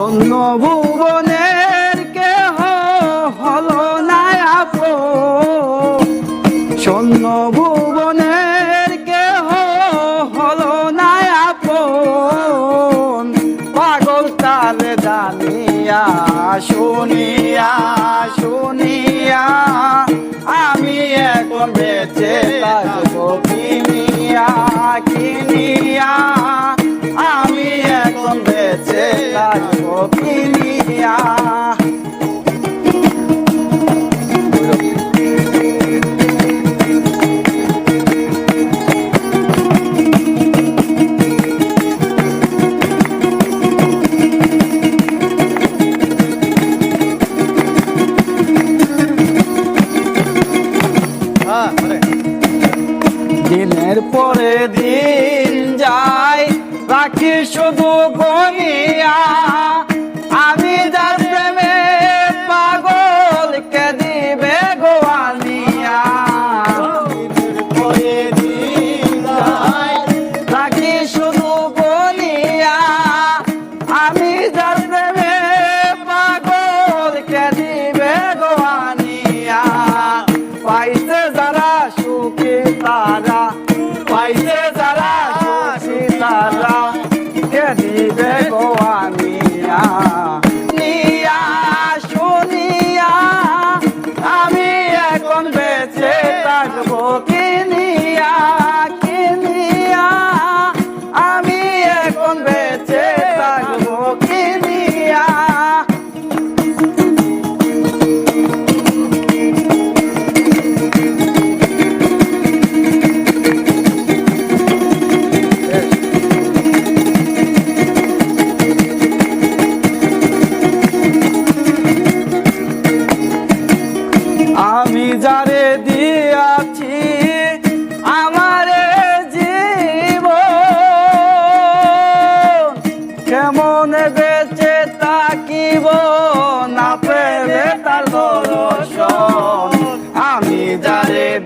অন্য ভুবনের কেহ হলো না আপন। ভুবনের কেহ হলো না আপন। পাগল তার জানিয়া শুনিয়া এখন তার থাকব রাখি শুধু গনিয়া।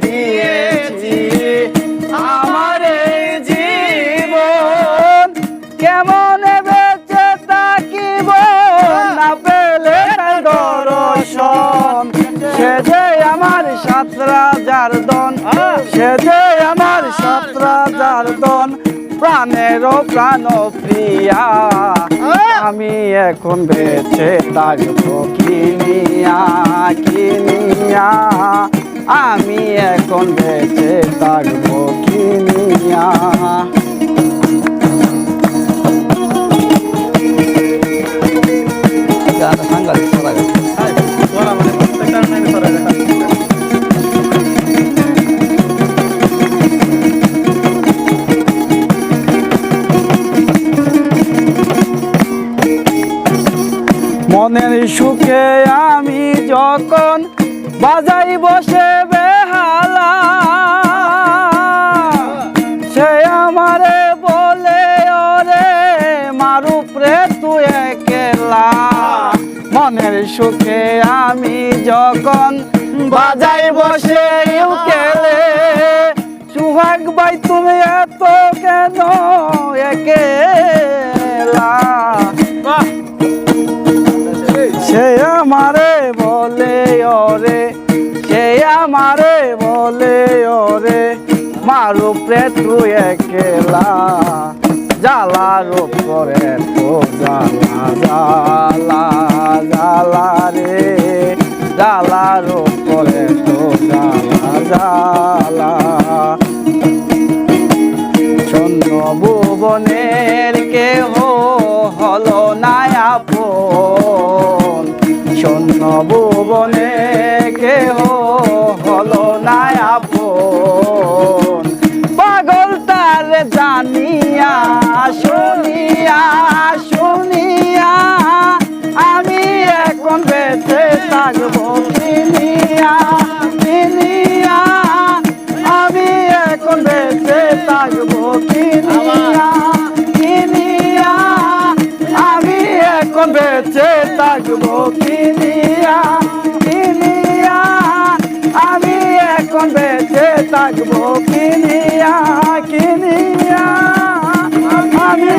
দিয়েছি আমারে জীবন। কেমন বেঁচে তাকিব না পেলে দর্শন। সে যে আমার সাতরা যার দন, সে যে আমার সাতরা যার দন, প্রাণেরও প্রাণ প্রিয়া। আমি এখন বেঁচে থাকব কিনিয়া কিনিয়া আমি এখন বেঁচে থাকব কিনিয়া মনের সুখে আমি যখন বাজাই বসে বেহালা। সে আমারে বলে ওরে মারুপ রে তুই একলা। মনের সুখে আমি যখন বাজাই বসে উকেলে সুহাগ ভাই তুমি এত কেন একেলা? সে আমারে বলে বলে, ওরে, মারু প্রে তুই একলা, জ্বালার উপরে তো জ্বালা জ্বালা জ্বালা রে, জ্বালার উপরে তো জ্বালা জ্বালা। চন্দ্র ভুবনের কেহ হলো না আপন। চন্দ্র ভুবনে কেহ হলো না আপন। পাগল তার জানিয়া, শুনিয়া শুনিয়া, আমি এখন বেঁচে থাকব কিনিয়া কিনিয়া আমি এখন বেঁচে থাকব কিনিয়া কিনিয়া আমি এখন বেঁচে থাকব কিনিয়া এখন বেঁচে থাকব কিনিয়া কিনিয়া আমি